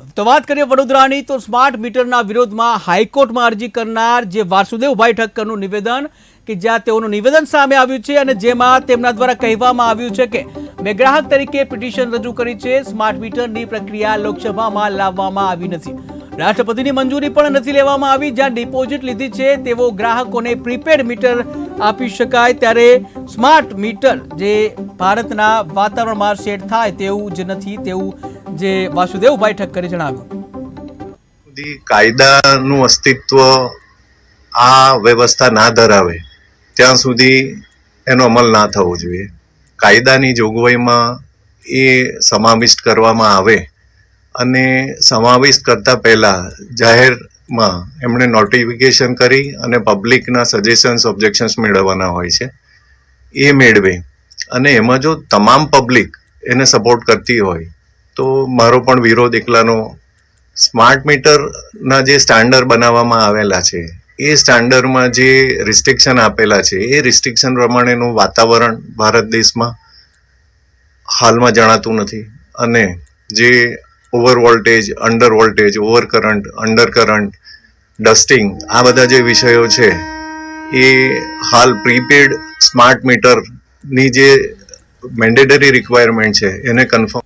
તો વાત કરીએ વડોદરાની, તો સ્માર્ટ મીટરના વિરોધમાં હાઈકોર્ટમાં અરજી કરનાર જે વાસુદેવભાઈ ઠક્કરનું નિવેદન, કે જ્યાં તેઓનું નિવેદન સામે આવ્યું છે અને જેમાં તેમના દ્વારા કહેવામાં આવ્યું છે કે મેં ગ્રાહક તરીકે પિટિશન રજૂ કરી છે, સ્માર્ટ મીટરની પ્રક્રિયા લોકસભામાં લાવવામાં આવી નથી. રાષ્ટ્રપતિની મંજૂરી પણ નથી લેવામાં આવી. જ્યાં ડિપોઝિટ લીધી છે તેવો ગ્રાહકોને પ્રીપેડ મીટર આપી શકાય. ત્યારે સ્માર્ટ મીટર જે ભારતના વાતાવરણમાં સેટ થાય તેવું જ નથી, તેવું જે વાસુદેવભાઈ ઠક્કરે જણાવ્યું. કાયદાનું અસ્તિત્વ આ વ્યવસ્થા ના ધરાવે. ત્યાં સુધી એનો અમલ ના થવો જોઈએ. કાયદાની જોગવાઈમાં એ સમાવિષ્ટ કરવામાં આવે. અને સમાવેશ કરતા પહેલા જાહેરમાં એમણે નોટિફિકેશન કરી અને પબ્લિકના સજેશન્સ ઓબ્જેક્શન્સ મેળવવાના હોય છે. એ મેળવે. અને એમાં જો તમામ પબ્લિક એને સપોર્ટ કરતી હોય, તો મારો પણ વિરોધ એકલાનો. સ્માર્ટ મીટરના જે સ્ટાન્ડર્ડ બનાવવામાં આવેલા છે, એ સ્ટાન્ડર્ડમાં જે રિસ્ટ્રિક્શન આપેલા છે, એ રિસ્ટ્રિક્શન પ્રમાણેનું વાતાવરણ ભારત દેશમાં હાલમાં જણાતું નથી. અને જે over voltage under voltage over current under current dusting આ બધા જે વિષયો છે, એ હાલ પ્રીપેડ સ્માર્ટ મીટરની જે મેન્ડેટરી રિક્વાયરમેન્ટ છે, એને કન્ફર્મ